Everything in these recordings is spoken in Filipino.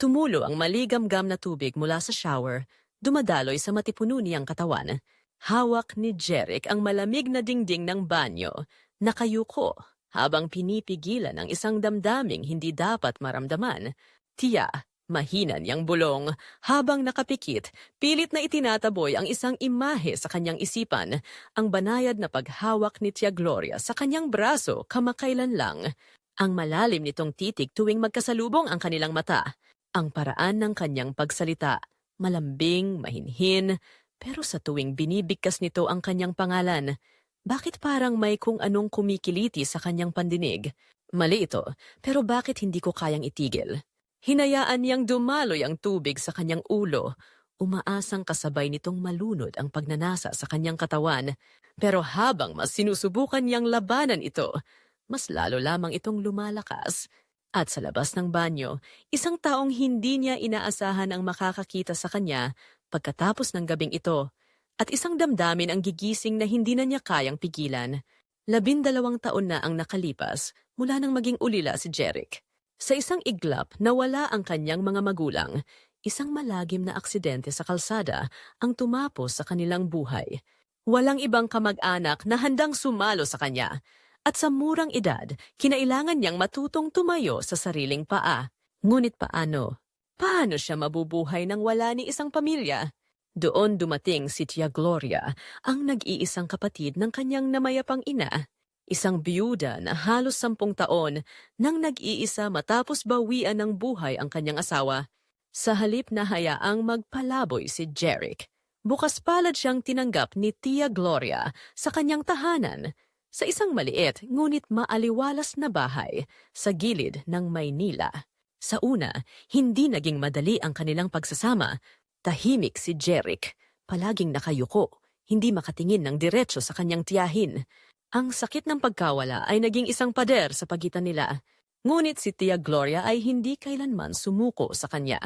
Tumulo ang maligamgam na tubig mula sa shower, dumadaloy sa matipuno niyang katawan. Hawak ni Jeric ang malamig na dingding ng banyo, nakayuko habang pinipigilan ang isang damdaming hindi dapat maramdaman. Tiya, mahina niyang bulong, habang nakapikit, pilit na itinataboy ang isang imahe sa kanyang isipan, ang banayad na paghawak ni Tia Gloria sa kanyang braso kamakailan lang. Ang malalim nitong titig tuwing magkasalubong ang kanilang mata, ang paraan ng kanyang pagsalita, malambing, mahinhin, pero sa tuwing binibigkas nito ang kanyang pangalan, bakit parang may kung anong kumikiliti sa kanyang pandinig? Mali ito, pero bakit hindi ko kayang itigil? Hinayaan niyang dumaloy ang tubig sa kanyang ulo, umaasang kasabay nitong malunod ang pagnanasa sa kanyang katawan. Pero habang mas sinusubukan niyang labanan ito, mas lalo lamang itong lumalakas. At sa labas ng banyo, isang taong hindi niya inaasahan ang makakakita sa kanya pagkatapos ng gabing ito, at isang damdamin ang gigising na hindi na niya kayang pigilan. Labindalawang taon na ang nakalipas mula nang maging ulila si Jeric. Sa isang iglap, nawala ang kanyang mga magulang. Isang malagim na aksidente sa kalsada ang tumapos sa kanilang buhay. Walang ibang kamag-anak na handang sumalo sa kanya. At sa murang edad, kinailangan niyang matutong tumayo sa sariling paa. Ngunit paano? Paano siya mabubuhay nang wala ni isang pamilya? Doon dumating si Tia Gloria, ang nag-iisang kapatid ng kanyang namayapang ina. Isang biyuda na halos sampung taon nang nag-iisa matapos bawian ng buhay ang kanyang asawa. Sa halip na hayaang magpalaboy si Jeric, bukas palad siyang tinanggap ni Tia Gloria sa kanyang tahanan sa isang maliit ngunit maaliwalas na bahay sa gilid ng Maynila. Sa una, hindi naging madali ang kanilang pagsasama. Tahimik si Jeric, palaging nakayuko, hindi makatingin ng diretso sa kanyang tiyahin. Ang sakit ng pagkawala ay naging isang pader sa pagitan nila. Ngunit si Tia Gloria ay hindi kailanman sumuko sa kanya.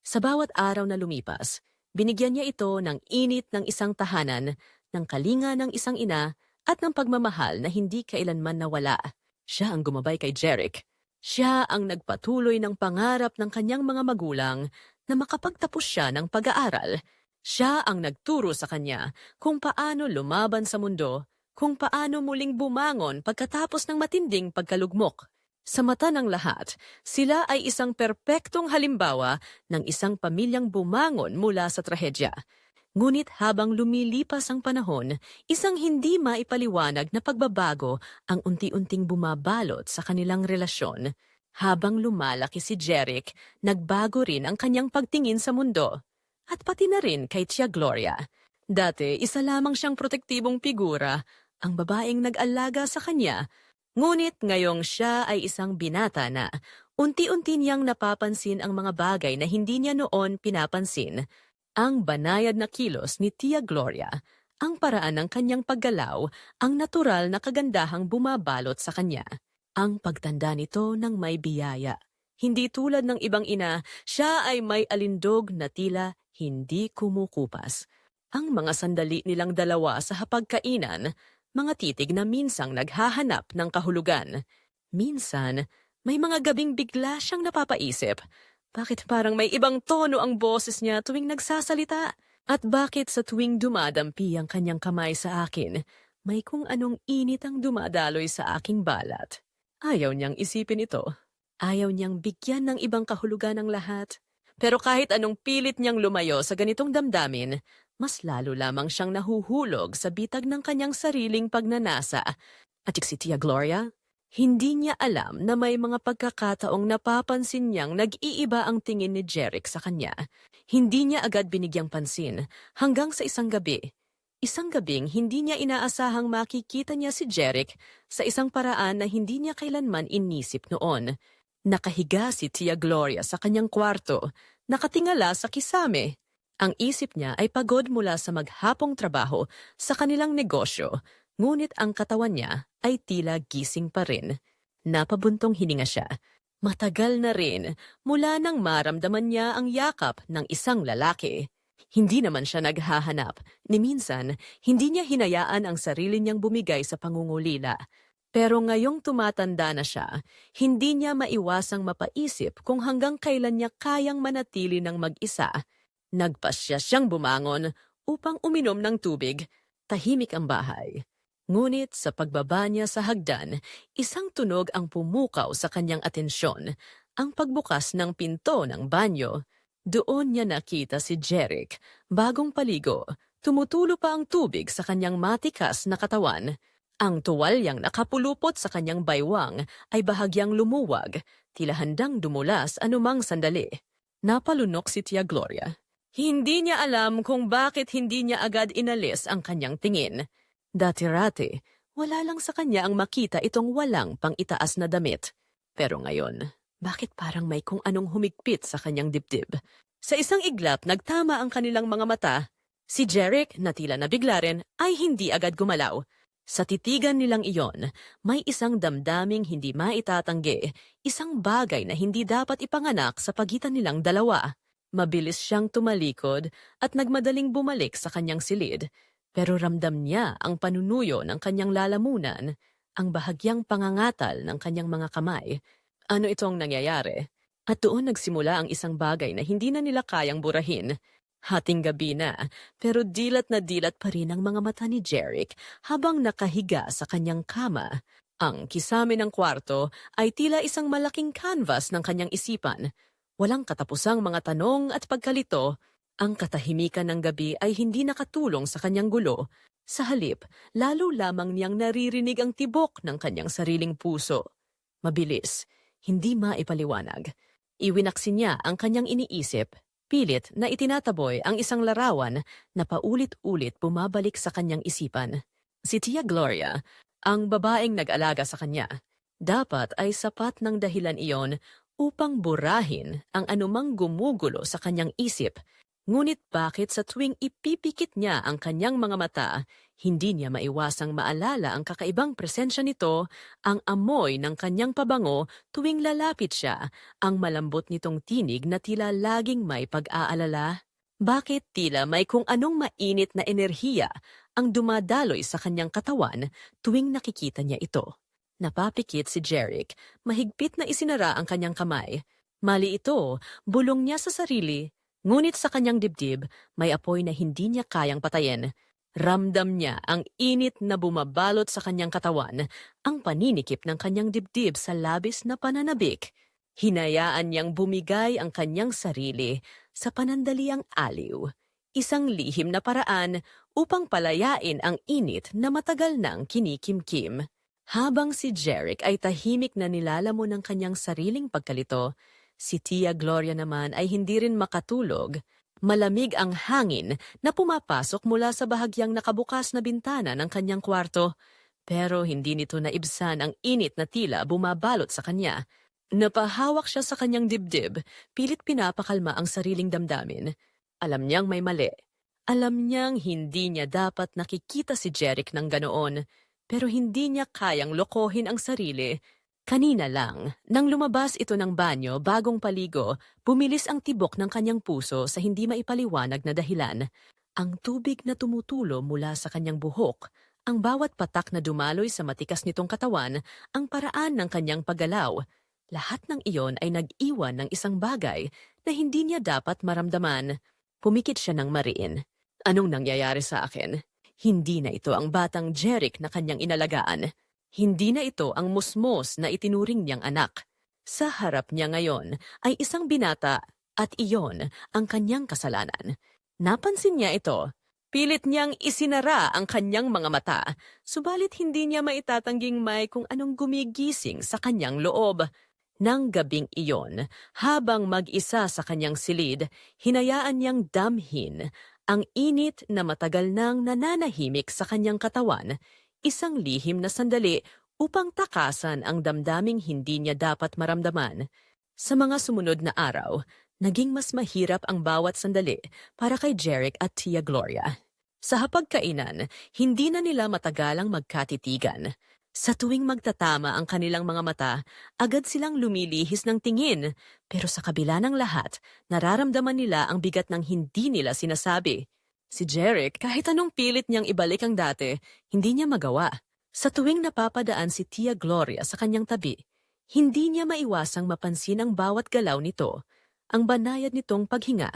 Sa bawat araw na lumipas, binigyan niya ito ng init ng isang tahanan, ng kalinga ng isang ina, at ng pagmamahal na hindi kailanman nawala. Siya ang gumabay kay Jeric. Siya ang nagpatuloy ng pangarap ng kanyang mga magulang na makapagtapos siya ng pag-aaral. Siya ang nagturo sa kanya kung paano lumaban sa mundo, kung paano muling bumangon pagkatapos ng matinding pagkalugmok. Sa mata ng lahat, sila ay isang perpektong halimbawa ng isang pamilyang bumangon mula sa trahedya. Ngunit habang lumilipas ang panahon, isang hindi maipaliwanag na pagbabago ang unti-unting bumabalot sa kanilang relasyon. Habang lumalaki si Jeric, nagbago rin ang kanyang pagtingin sa mundo. At pati na rin kay Tia Gloria. Dati, isa lamang siyang protektibong figura, ang babaeng nag-alaga sa kanya. Ngunit ngayong siya ay isang binata na, unti-unti niyang napapansin ang mga bagay na hindi niya noon pinapansin. Ang banayad na kilos ni Tia Gloria, ang paraan ng kanyang paggalaw, ang natural na kagandahang bumabalot sa kanya. Ang pagtanda nito ng may biyaya. Hindi tulad ng ibang ina, siya ay may alindog na tila hindi kumukupas. Ang mga sandali nilang dalawa sa hapagkainan, mga titig na minsang naghahanap ng kahulugan. Minsan, may mga gabing bigla siyang napapaisip. Bakit parang may ibang tono ang boses niya tuwing nagsasalita? At bakit sa tuwing dumadampi ang kanyang kamay sa akin, may kung anong init ang dumadaloy sa aking balat? Ayaw niyang isipin ito. Ayaw niyang bigyan ng ibang kahulugan ng lahat. Pero kahit anong pilit niyang lumayo sa ganitong damdamin, mas lalo lamang siyang nahuhulog sa bitag ng kanyang sariling pagnanasa. At si Gloria, hindi niya alam na may mga pagkakataong napapansin niyang nag-iiba ang tingin ni Jeric sa kanya. Hindi niya agad binigyang pansin hanggang sa isang gabi Isang gabing hindi niya inaasahang makikita niya si Jeric sa isang paraan na hindi niya kailanman inisip noon. Nakahiga si Tia Gloria sa kanyang kwarto, nakatingala sa kisame. Ang isip niya ay pagod mula sa maghapong trabaho sa kanilang negosyo, ngunit ang katawan niya ay tila gising pa rin. Napabuntong hininga siya. Matagal na rin mula nang maramdaman niya ang yakap ng isang lalaki. Hindi naman siya naghahanap, ni minsan, hindi niya hinayaan ang sarili niyang bumigay sa pangungulila. Pero ngayong tumatanda na siya, hindi niya maiwasang mapaisip kung hanggang kailan niya kayang manatili ng mag-isa. Nagpasya siyang bumangon upang uminom ng tubig. Tahimik ang bahay. Ngunit sa pagbaba niya sa hagdan, isang tunog ang pumukaw sa kanyang atensyon, ang pagbukas ng pinto ng banyo. Doon niya nakita si Jeric, bagong paligo. Tumutulo pa ang tubig sa kanyang matikas na katawan. Ang tuwalyang nakapulupot sa kanyang baywang ay bahagyang lumuwag, tila handang dumulas anumang sandali. Napalunok si Tia Gloria. Hindi niya alam kung bakit hindi niya agad inalis ang kanyang tingin. Dati-rati, wala lang sa kanya ang makita itong walang pang-itaas na damit. Pero ngayon, bakit parang may kung anong humigpit sa kanyang dibdib? Sa isang iglap, nagtama ang kanilang mga mata. Si Jeric, na tila nabigla rin, ay hindi agad gumalaw. Sa titigan nilang iyon, may isang damdaming hindi maitatanggi, isang bagay na hindi dapat ipanganak sa pagitan nilang dalawa. Mabilis siyang tumalikod at nagmadaling bumalik sa kanyang silid, pero ramdam niya ang panunuyo ng kanyang lalamunan, ang bahagyang pangangatal ng kanyang mga kamay. Ano itong nangyayari? At doon nagsimula ang isang bagay na hindi na nila kayang burahin. Hating gabi na, pero dilat na dilat pa rin ang mga mata ni Jeric habang nakahiga sa kanyang kama. Ang kisame ng kwarto ay tila isang malaking canvas ng kanyang isipan. Walang katapusang mga tanong at pagkalito, ang katahimikan ng gabi ay hindi nakatulong sa kanyang gulo. Sa halip, lalo lamang niyang naririnig ang tibok ng kanyang sariling puso. Mabilis, hindi maipaliwanag. Iwinaksi niya ang kanyang iniisip, pilit na itinataboy ang isang larawan na paulit-ulit bumabalik sa kanyang isipan. Si Tia Gloria, ang babaeng nag-alaga sa kanya, dapat ay sapat ng dahilan iyon upang burahin ang anumang gumugulo sa kanyang isip. Ngunit bakit sa tuwing ipipikit niya ang kanyang mga mata, hindi niya maiwasang maalala ang kakaibang presensya nito, ang amoy ng kanyang pabango tuwing lalapit siya, ang malambot nitong tinig na tila laging may pag-aalala. Bakit tila may kung anong mainit na enerhiya ang dumadaloy sa kanyang katawan tuwing nakikita niya ito? Napapikit si Jeric, mahigpit na isinara ang kanyang kamay. Mali ito, bulong niya sa sarili, ngunit sa kanyang dibdib, may apoy na hindi niya kayang patayin. Ramdam niya ang init na bumabalot sa kanyang katawan, ang paninikip ng kanyang dibdib sa labis na pananabik. Hinayaan niyang bumigay ang kanyang sarili sa panandaliang aliw, isang lihim na paraan upang palayain ang init na matagal nang kinikimkim. Habang si Jeric ay tahimik na nilalamon ng kanyang sariling pagkalito, si Tia Gloria naman ay hindi rin makatulog. Malamig ang hangin na pumapasok mula sa bahagyang nakabukas na bintana ng kanyang kwarto. Pero hindi nito naibsan ang init na tila bumabalot sa kanya. Napahawak siya sa kanyang dibdib, pilit pinapakalma ang sariling damdamin. Alam niyang may mali. Alam niyang hindi niya dapat nakikita si Jeric ng ganoon pero hindi niya kayang lokohin ang sarili. Kanina lang, nang lumabas ito ng banyo bagong paligo, bumilis ang tibok ng kanyang puso sa hindi maipaliwanag na dahilan. Ang tubig na tumutulo mula sa kanyang buhok, ang bawat patak na dumaloy sa matikas nitong katawan, ang paraan ng kanyang paggalaw. Lahat ng iyon ay nag-iwan ng isang bagay na hindi niya dapat maramdaman. Pumikit siya ng mariin. Anong nangyayari sa akin? Hindi na ito ang batang Jeric na kanyang inalagaan. Hindi na ito ang musmos na itinuring niyang anak. Sa harap niya ngayon ay isang binata at iyon ang kanyang kasalanan. Napansin niya ito. Pilit niyang isinara ang kanyang mga mata, subalit hindi niya maitatangging may kung anong gumigising sa kanyang loob. Nang gabing iyon, habang mag-isa sa kanyang silid, hinayaan niyang damhin ang init na matagal nang nananahimik sa kanyang katawan, isang lihim na sandali upang takasan ang damdaming hindi niya dapat maramdaman. Sa mga sumunod na araw, naging mas mahirap ang bawat sandali para kay Jeric at Tia Gloria. Sa hapagkainan, hindi na nila matagalang magkatitigan. Sa tuwing magtatama ang kanilang mga mata, agad silang lumilihis ng tingin, pero sa kabila ng lahat, nararamdaman nila ang bigat ng hindi nila sinasabi. Si Jeric, kahit anong pilit niyang ibalik ang dati, hindi niya magawa. Sa tuwing napapadaan si Tia Gloria sa kanyang tabi, hindi niya maiwasang mapansin ang bawat galaw nito. Ang banayad nitong paghinga,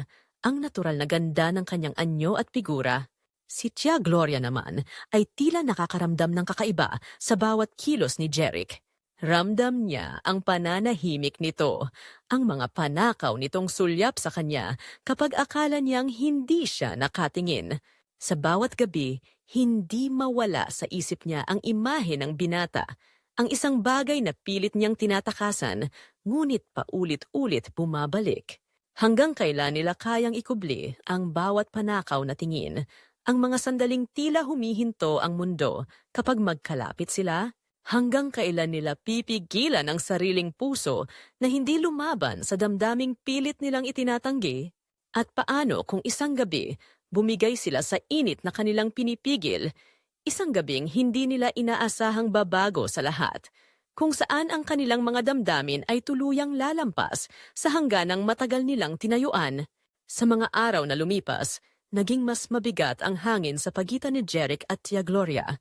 ang natural na ganda ng kanyang anyo at figura. Si Tia Gloria naman ay tila nakakaramdam ng kakaiba sa bawat kilos ni Jeric. Ramdam niya ang pananahimik nito, ang mga panakaw nitong sulyap sa kanya kapag akala niyang hindi siya nakatingin. Sa bawat gabi, hindi mawala sa isip niya ang imahe ng binata, ang isang bagay na pilit niyang tinatakasan, ngunit paulit-ulit bumabalik. Hanggang kailan nila kayang ikubli ang bawat panakaw na tingin, ang mga sandaling tila humihinto ang mundo kapag magkalapit sila, hanggang kailan nila pipigilan ang sariling puso na hindi lumaban sa damdaming pilit nilang itinatanggi, at paano kung isang gabi bumigay sila sa init na kanilang pinipigil, isang gabing hindi nila inaasahang babago sa lahat, kung saan ang kanilang mga damdamin ay tuluyang lalampas sa hangganang matagal nilang tinayuan. Sa mga araw na lumipas, naging mas mabigat ang hangin sa pagitan ni Jeric at Tia Gloria.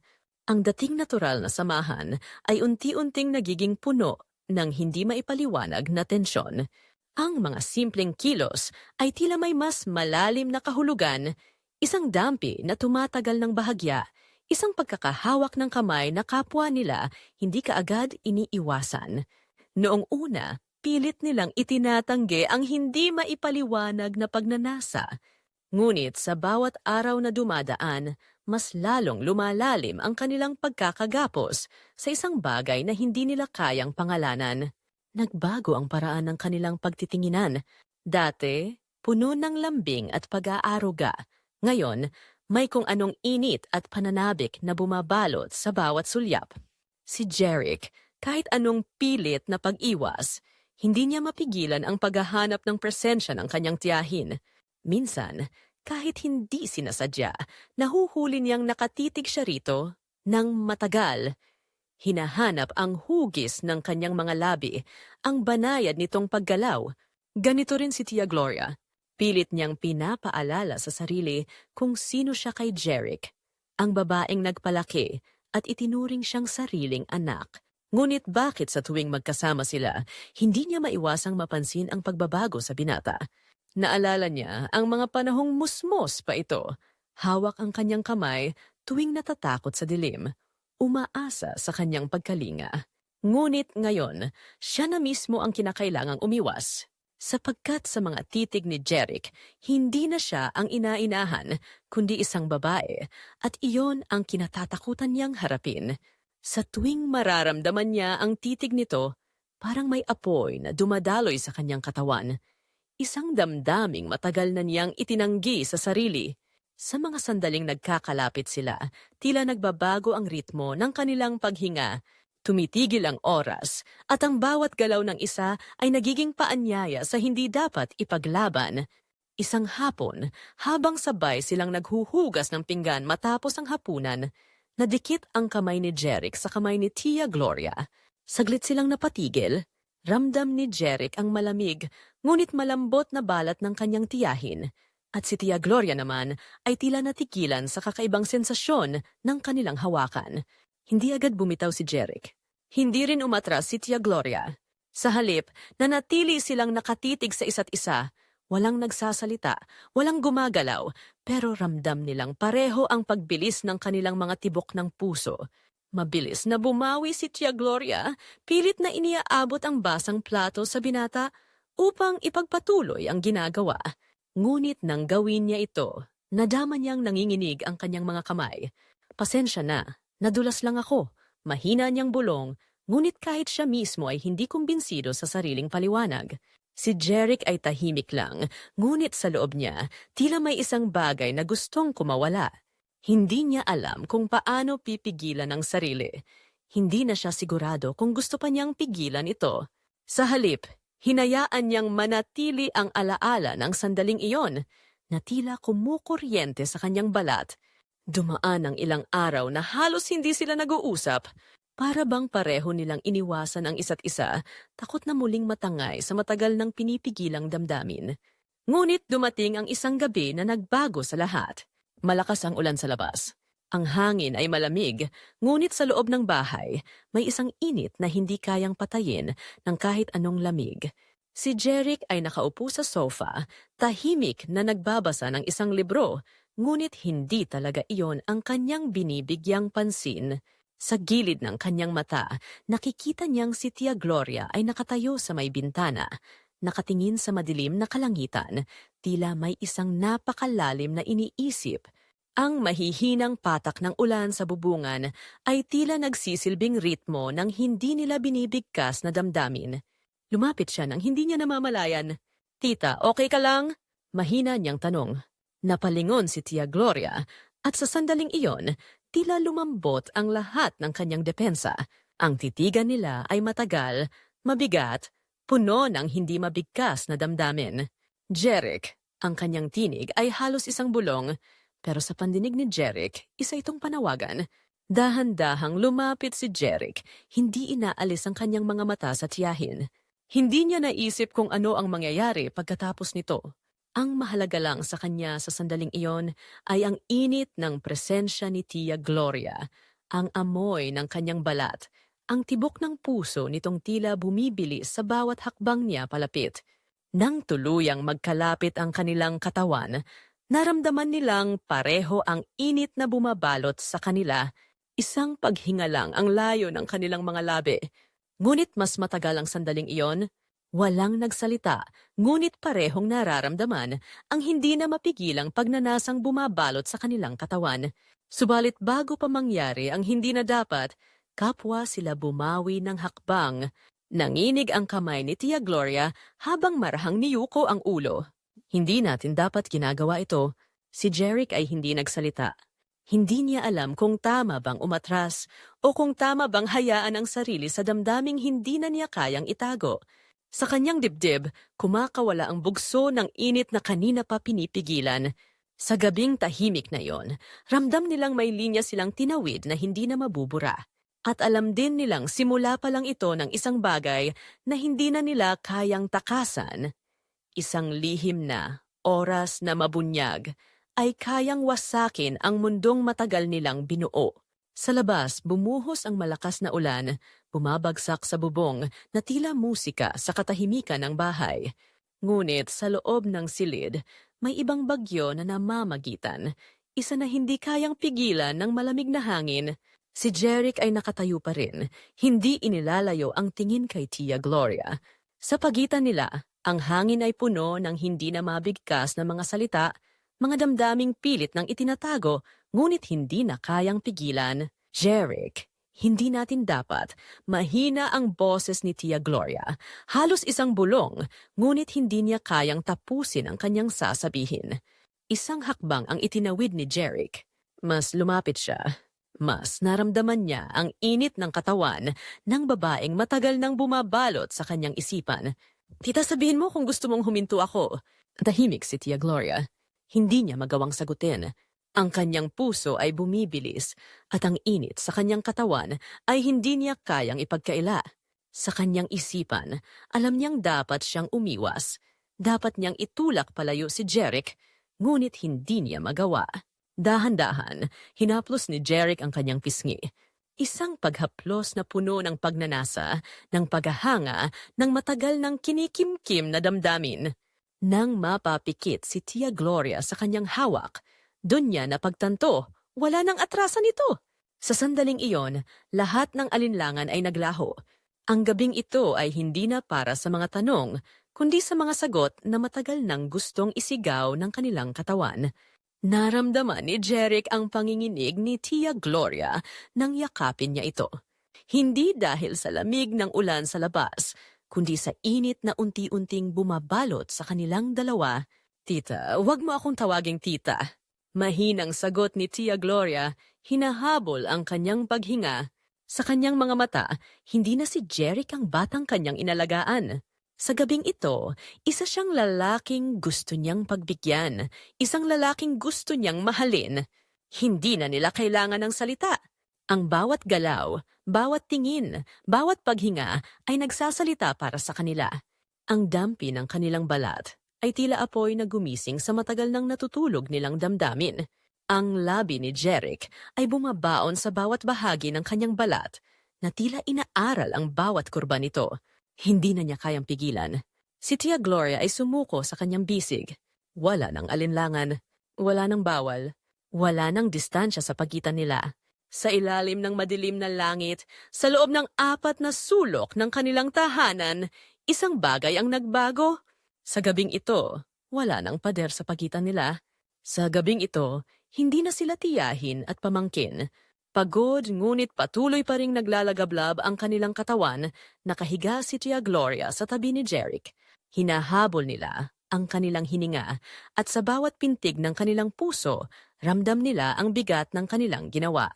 Ang dating natural na samahan ay unti-unting nagiging puno ng hindi maipaliwanag na tensyon. Ang mga simpleng kilos ay tila may mas malalim na kahulugan, isang dampi na tumatagal ng bahagya, isang pagkakahawak ng kamay na kapwa nila hindi kaagad iniiwasan. Noong una, pilit nilang itinatanggi ang hindi maipaliwanag na pagnanasa. Ngunit sa bawat araw na dumadaan, mas lalong lumalalim ang kanilang pagkakagapos sa isang bagay na hindi nila kayang pangalanan. Nagbago ang paraan ng kanilang pagtitinginan. Dati, puno ng lambing at pag-aaruga. Ngayon, may kung anong init at pananabik na bumabalot sa bawat sulyap. Si Jeric, kahit anong pilit na pag-iwas, hindi niya mapigilan ang paghahanap ng presensya ng kanyang tiyahin. Minsan, kahit hindi sinasadya, nahuhuli niyang nakatitig siya rito ng matagal. Hinahanap ang hugis ng kanyang mga labi, ang banayad nitong paggalaw. Ganito rin si Tia Gloria. Pilit niyang pinapaalala sa sarili kung sino siya kay Jeric, ang babaeng nagpalaki at itinuring siyang sariling anak. Ngunit bakit sa tuwing magkasama sila, hindi niya maiwasang mapansin ang pagbabago sa binata. Naalala niya ang mga panahong musmos pa ito. Hawak ang kanyang kamay tuwing natatakot sa dilim. Umaasa sa kanyang pagkalinga. Ngunit ngayon, siya na mismo ang kinakailangang umiwas. Sapagkat sa mga titig ni Jeric, hindi na siya ang inainahan, kundi isang babae, at iyon ang kinatatakutan niyang harapin. Sa tuwing mararamdaman niya ang titig nito, parang may apoy na dumadaloy sa kanyang katawan. Isang damdaming matagal na niyang itinanggi sa sarili. Sa mga sandaling nagkakalapit sila, tila nagbabago ang ritmo ng kanilang paghinga. Tumitigil ang oras, at ang bawat galaw ng isa ay nagiging paanyaya sa hindi dapat ipaglaban. Isang hapon, habang sabay silang naghuhugas ng pinggan matapos ang hapunan, nadikit ang kamay ni Jeric sa kamay ni Tia Gloria. Saglit silang napatigil. Ramdam ni Jeric ang malamig, ngunit malambot na balat ng kanyang tiyahin. At si Tia Gloria naman ay tila natigilan sa kakaibang sensasyon ng kanilang hawakan. Hindi agad bumitaw si Jeric. Hindi rin umatras si Tia Gloria. Sa halip, nanatili silang nakatitig sa isa't isa. Walang nagsasalita, walang gumagalaw, pero ramdam nilang pareho ang pagbilis ng kanilang mga tibok ng puso. Mabilis na bumawi si Tia Gloria, pilit na iniaabot ang basang plato sa binata upang ipagpatuloy ang ginagawa. Ngunit nang gawin niya ito, nadama niyang nanginginig ang kanyang mga kamay. Pasensya na, nadulas lang ako. Mahina niyang bulong, ngunit kahit siya mismo ay hindi kumbinsido sa sariling paliwanag. Si Jeric ay tahimik lang, ngunit sa loob niya, tila may isang bagay na gustong kumawala. Hindi niya alam kung paano pipigilan ang sarili. Hindi na siya sigurado kung gusto pa niyang pigilan ito. Sa halip, hinayaan niyang manatili ang alaala ng sandaling iyon na tila kumukuryente sa kanyang balat. Dumaan ang ilang araw na halos hindi sila nag-uusap. Para bang pareho nilang iniwasan ang isa't isa, takot na muling matangay sa matagal ng pinipigilang damdamin. Ngunit dumating ang isang gabi na nagbago sa lahat. Malakas ang ulan sa labas. Ang hangin ay malamig, ngunit sa loob ng bahay, may isang init na hindi kayang patayin ng kahit anong lamig. Si Jeric ay nakaupo sa sofa, tahimik na nagbabasa ng isang libro, ngunit hindi talaga iyon ang kanyang binibigyang pansin. Sa gilid ng kanyang mata, nakikita niyang si Tia Gloria ay nakatayo sa may bintana. Nakatingin sa madilim na kalangitan, tila may isang napakalalim na iniisip. Ang mahihinang patak ng ulan sa bubungan ay tila nagsisilbing ritmo ng hindi nila binibigkas na damdamin. Lumapit siya nang hindi niya namamalayan. Tita, okay ka lang? Mahina niyang tanong. Napalingon si Tia Gloria at sa sandaling iyon, tila lumambot ang lahat ng kanyang depensa. Ang titigan nila ay matagal, mabigat, puno ng hindi mabigkas na damdamin. Jeric, ang kanyang tinig ay halos isang bulong, pero sa pandinig ni Jeric, isa itong panawagan. Dahan-dahang lumapit si Jeric, hindi inaalis ang kanyang mga mata sa tiyahin. Hindi niya naisip kung ano ang mangyayari pagkatapos nito. Ang mahalaga lang sa kanya sa sandaling iyon ay ang init ng presensya ni Tia Gloria, ang amoy ng kanyang balat, ang tibok ng puso nitong tila bumibilis sa bawat hakbang niya palapit. Nang tuluyang magkalapit ang kanilang katawan, naramdaman nilang pareho ang init na bumabalot sa kanila, isang paghinga lang ang layo ng kanilang mga labi. Ngunit mas matagal ang sandaling iyon, walang nagsalita, ngunit parehong nararamdaman ang hindi na mapigilang pagnanasang bumabalot sa kanilang katawan. Subalit bago pa mangyari ang hindi na dapat, kapwa sila bumawi ng hakbang. Nanginig ang kamay ni Tia Gloria habang marahang ni Yuko ang ulo. Hindi natin dapat ginagawa ito. Si Jeric ay hindi nagsalita. Hindi niya alam kung tama bang umatras o kung tama bang hayaan ang sarili sa damdaming hindi na niya kayang itago. Sa kanyang dibdib, kumakawala ang bugso ng init na kanina pa pinipigilan. Sa gabing tahimik na yon, ramdam nilang may linya silang tinawid na hindi na mabubura. At alam din nilang simula pa lang ito ng isang bagay na hindi na nila kayang takasan. Isang lihim na, oras na mabunyag, ay kayang wasakin ang mundong matagal nilang binuo. Sa labas, bumuhos ang malakas na ulan, bumabagsak sa bubong na tila musika sa katahimikan ng bahay. Ngunit sa loob ng silid, may ibang bagyo na namamagitan, isa na hindi kayang pigilan ng malamig na hangin. Si Jeric ay nakatayo pa rin, hindi inilalayo ang tingin kay Tia Gloria. Sa pagitan nila, ang hangin ay puno ng hindi na mabigkas na mga salita, mga damdaming pilit ng itinatago, ngunit hindi na kayang pigilan. Jeric, hindi natin dapat. Mahina ang boses ni Tia Gloria. Halos isang bulong, ngunit hindi niya kayang tapusin ang kanyang sasabihin. Isang hakbang ang itinawid ni Jeric. Mas lumapit siya. Mas naramdaman niya ang init ng katawan ng babaeng matagal nang bumabalot sa kanyang isipan. Tita, sabihin mo kung gusto mong huminto ako. Tahimik si Tia Gloria. Hindi niya magawang sagutin. Ang kanyang puso ay bumibilis at ang init sa kanyang katawan ay hindi niya kayang ipagkaila. Sa kanyang isipan, alam niyang dapat siyang umiwas. Dapat niyang itulak palayo si Jeric, ngunit hindi niya magawa. Dahan-dahan, hinaplos ni Jeric ang kanyang pisngi. Isang paghaplos na puno ng pagnanasa, ng paghahanga, ng matagal ng kinikimkim na damdamin. Nang mapapikit si Tia Gloria sa kanyang hawak, doon niya napagtanto, wala nang atrasan ito. Sa sandaling iyon, lahat ng alinlangan ay naglaho. Ang gabing ito ay hindi na para sa mga tanong, kundi sa mga sagot na matagal nang gustong isigaw ng kanilang katawan. Naramdaman ni Jeric ang panginginig ni Tia Gloria nang yakapin niya ito. Hindi dahil sa lamig ng ulan sa labas, kundi sa init na unti-unting bumabalot sa kanilang dalawa. Tita, wag mo akong tawaging tita. Mahinang sagot ni Tia Gloria, hinahabol ang kanyang paghinga. Sa kanyang mga mata, hindi na si Jeric ang batang kanyang inalagaan. Sa gabing ito, isa siyang lalaking gusto niyang pagbigyan, isang lalaking gusto niyang mahalin. Hindi na nila kailangan ng salita. Ang bawat galaw, bawat tingin, bawat paghinga ay nagsasalita para sa kanila. Ang dampi ng kanilang balat ay tila apoy na gumising sa matagal nang natutulog nilang damdamin. Ang labi ni Jeric ay bumabaon sa bawat bahagi ng kanyang balat na tila inaaral ang bawat kurba nito. Hindi na niya kayang pigilan. Si Tia Gloria ay sumuko sa kanyang bisig. Wala ng alinlangan, wala ng bawal, wala ng distansya sa pagitan nila. Sa ilalim ng madilim na langit, sa loob ng apat na sulok ng kanilang tahanan, isang bagay ang nagbago. Sa gabing ito, wala ng pader sa pagitan nila. Sa gabing ito, hindi na sila tiyahin at pamangkin. Pagod ngunit patuloy pa ring naglalagablab ang kanilang katawan, nakahiga si Tia Gloria sa tabi ni Jeric. Hinahabol nila ang kanilang hininga at sa bawat pintig ng kanilang puso, ramdam nila ang bigat ng kanilang ginawa.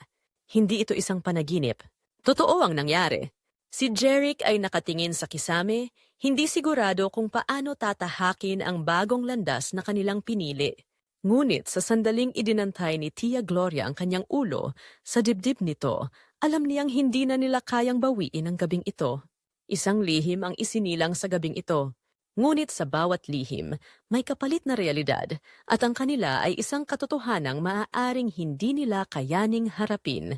Hindi ito isang panaginip. Totoo ang nangyari. Si Jeric ay nakatingin sa kisame, hindi sigurado kung paano tatahakin ang bagong landas na kanilang pinili. Ngunit sa sandaling idinantay ni Tia Gloria ang kanyang ulo, sa dibdib nito, alam niyang hindi na nila kayang bawiin ang gabing ito. Isang lihim ang isinilang sa gabing ito. Ngunit sa bawat lihim, may kapalit na realidad at ang kanila ay isang katotohanang maaaring hindi nila kayaning harapin.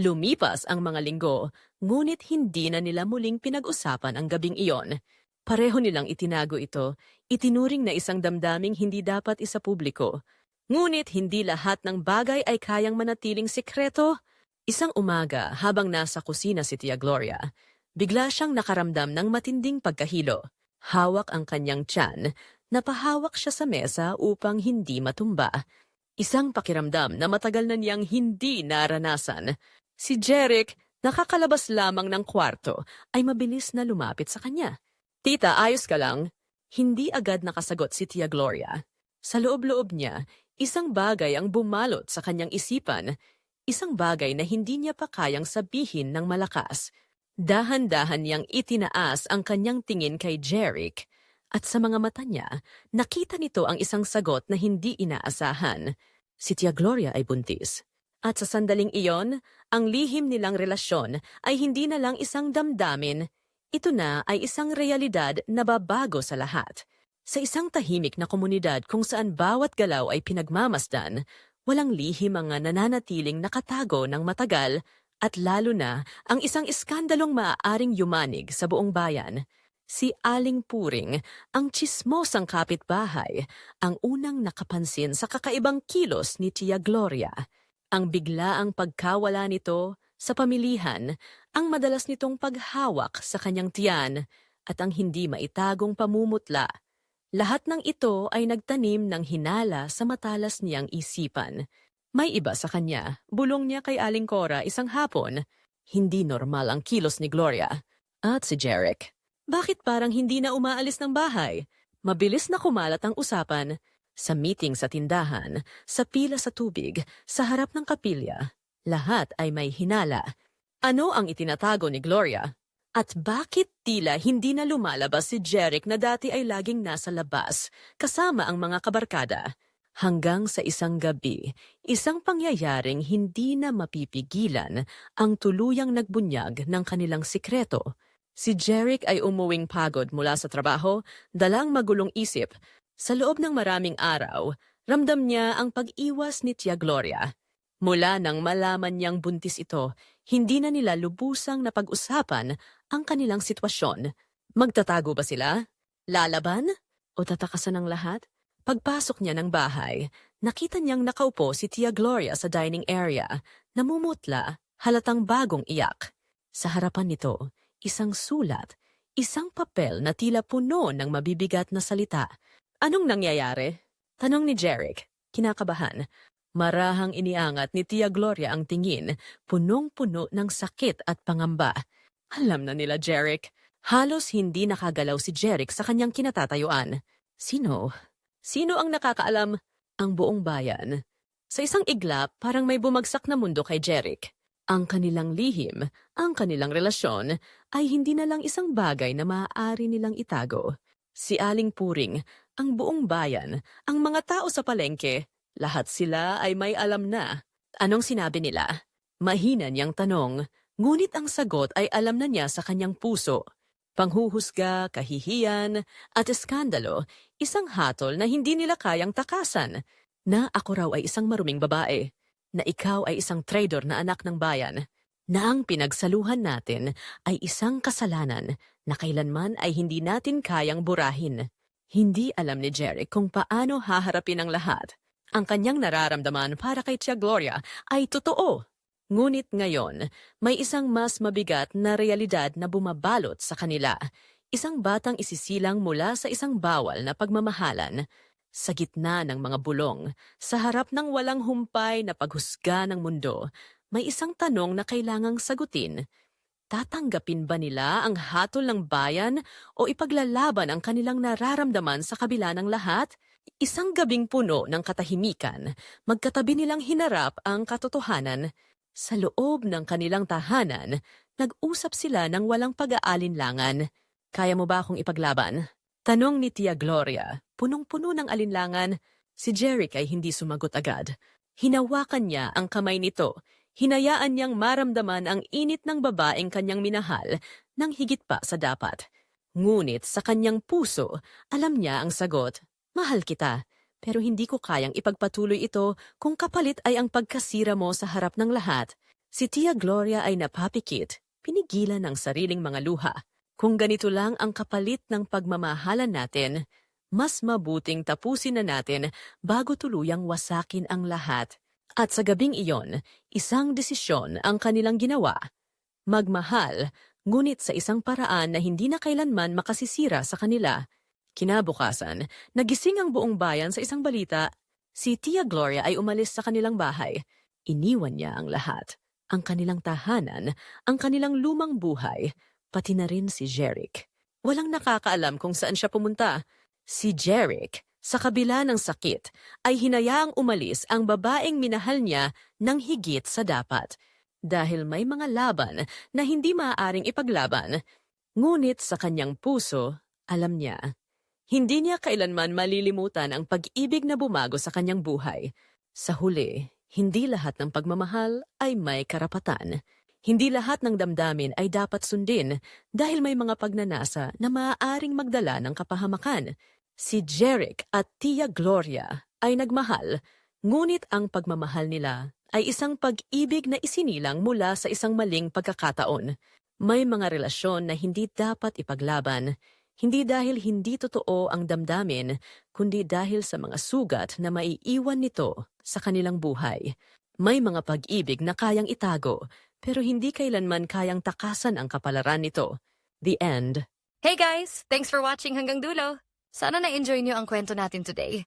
Lumipas ang mga linggo, ngunit hindi na nila muling pinag-usapan ang gabing iyon. Pareho nilang itinago ito, itinuring na isang damdaming hindi dapat isa publiko. Ngunit hindi lahat ng bagay ay kayang manatiling sekreto. Isang umaga habang nasa kusina si Tia Gloria, bigla siyang nakaramdam ng matinding pagkahilo. Hawak ang kanyang tiyan, napahawak siya sa mesa upang hindi matumba. Isang pakiramdam na matagal na niyang hindi naranasan. Si Jeric, nakakalabas lamang ng kwarto, ay mabilis na lumapit sa kanya. Tita, ayos ka lang? Hindi agad nakasagot si Tia Gloria. Sa loob-loob niya, isang bagay ang bumalot sa kanyang isipan, isang bagay na hindi niya pa kayang sabihin ng malakas. Dahan-dahan niyang itinaas ang kanyang tingin kay Jeric, at sa mga mata niya, nakita nito ang isang sagot na hindi inaasahan. Si Tia Gloria ay buntis. At sa sandaling iyon, ang lihim nilang relasyon ay hindi na lang isang damdamin, ito na ay isang realidad na babago sa lahat. Sa isang tahimik na komunidad kung saan bawat galaw ay pinagmamasdan, walang lihim ang nananatiling nakatago ng matagal at lalo na ang isang iskandalong maaaring yumanig sa buong bayan. Si Aling Puring, ang chismosang kapitbahay, ang unang nakapansin sa kakaibang kilos ni Tia Gloria. Ang biglaang pagkawala nito sa pamilihan, ang madalas nitong paghawak sa kanyang tiyan at ang hindi maitagong pamumutla. Lahat ng ito ay nagtanim ng hinala sa matalas niyang isipan. May iba sa kanya, bulong niya kay Aling Cora isang hapon. Hindi normal ang kilos ni Gloria. At si Jeric. Bakit parang hindi na umaalis ng bahay? Mabilis na kumalat ang usapan. Sa meeting sa tindahan, sa pila sa tubig, sa harap ng kapilya, lahat ay may hinala. Ano ang itinatago ni Gloria? At bakit tila hindi na lumalabas si Jeric na dati ay laging nasa labas, kasama ang mga kabarkada? Hanggang sa isang gabi, isang pangyayaring hindi na mapipigilan ang tuluyang nagbunyag ng kanilang sikreto. Si Jeric ay umuwing pagod mula sa trabaho, dalang magulong isip. Sa loob ng maraming araw, ramdam niya ang pag-iwas ni Tia Gloria. Mula nang malaman niyang buntis ito, hindi na nila lubusang napag-usapan ang kanilang sitwasyon. Magtatago ba sila? Lalaban? O tatakasan ng lahat? Pagpasok niya ng bahay, nakita niyang nakaupo si Tia Gloria sa dining area, namumutla, halatang bagong iyak. Sa harapan nito, isang sulat, isang papel na tila puno ng mabibigat na salita. Anong nangyayari? Tanong ni Jeric, kinakabahan. Marahang iniangat ni Tia Gloria ang tingin, punong-puno ng sakit at pangamba. Alam na nila Jeric. Halos hindi nakagalaw si Jeric sa kanyang kinatatayuan. Sino? Sino ang nakakaalam? Ang buong bayan. Sa isang iglap, parang may bumagsak na mundo kay Jeric. Ang kanilang lihim, ang kanilang relasyon, ay hindi na lang isang bagay na maaari nilang itago. Si Aling Puring, ang buong bayan, ang mga tao sa palengke, lahat sila ay may alam na. Anong sinabi nila? Mahina niyang tanong, ngunit ang sagot ay alam na niya sa kanyang puso. Panghuhusga, kahihiyan, at eskandalo, isang hatol na hindi nila kayang takasan. na ako raw ay isang maruming babae, na ikaw ay isang traidor na anak ng bayan, na ang pinagsaluhan natin ay isang kasalanan na kailanman ay hindi natin kayang burahin. Hindi alam ni Jeric kung paano haharapin ang lahat. Ang kanyang nararamdaman para kay Tia Gloria ay totoo. Ngunit ngayon, may isang mas mabigat na realidad na bumabalot sa kanila. Isang batang isisilang mula sa isang bawal na pagmamahalan. Sa gitna ng mga bulong, sa harap ng walang humpay na paghusga ng mundo, may isang tanong na kailangang sagutin. Tatanggapin ba nila ang hatol ng bayan o ipaglalaban ang kanilang nararamdaman sa kabila ng lahat? Isang gabing puno ng katahimikan, magkatabi nilang hinarap ang katotohanan. Sa loob ng kanilang tahanan, nag-usap sila ng walang pag-aalinlangan. Kaya mo ba akong ipaglaban? Tanong ni Tia Gloria, punong-puno ng alinlangan. Si Jeric ay hindi sumagot agad. Hinawakan niya ang kamay nito. Hinayaan niyang maramdaman ang init ng babaeng kanyang minahal nang higit pa sa dapat. Ngunit sa kanyang puso, alam niya ang sagot, Mahal kita, pero hindi ko kayang ipagpatuloy ito kung kapalit ay ang pagkasira mo sa harap ng lahat. Si Tia Gloria ay napapikit, pinigilan ng sariling mga luha. Kung ganito lang ang kapalit ng pagmamahalan natin, mas mabuting tapusin na natin bago tuluyang wasakin ang lahat. At sa gabing iyon, isang desisyon ang kanilang ginawa. Magmahal, ngunit sa isang paraan na hindi na kailanman makasisira sa kanila. Kinabukasan, nagising ang buong bayan sa isang balita. Si Tia Gloria ay umalis sa kanilang bahay. Iniwan niya ang lahat. Ang kanilang tahanan, ang kanilang lumang buhay, pati na rin si Jeric. Walang nakakaalam kung saan siya pumunta. Si Jeric, sa kabila ng sakit, ay hinayaang umalis ang babaeng minahal niya ng higit sa dapat. Dahil may mga laban na hindi maaaring ipaglaban. Ngunit sa kanyang puso, alam niya, hindi niya kailanman malilimutan ang pag-ibig na bumago sa kanyang buhay. Sa huli, hindi lahat ng pagmamahal ay may karapatan. Hindi lahat ng damdamin ay dapat sundin dahil may mga pagnanasa na maaaring magdala ng kapahamakan. Si Jeric at Tia Gloria ay nagmahal, ngunit ang pagmamahal nila ay isang pag-ibig na isinilang mula sa isang maling pagkakataon. May mga relasyon na hindi dapat ipaglaban, hindi dahil hindi totoo ang damdamin, kundi dahil sa mga sugat na maiiwan nito sa kanilang buhay. May mga pag-ibig na kayang itago, pero hindi kailanman kayang takasan ang kapalaran nito. The End. Hey guys! Thanks for watching hanggang dulo. Sana na-enjoy niyo ang kwento natin today.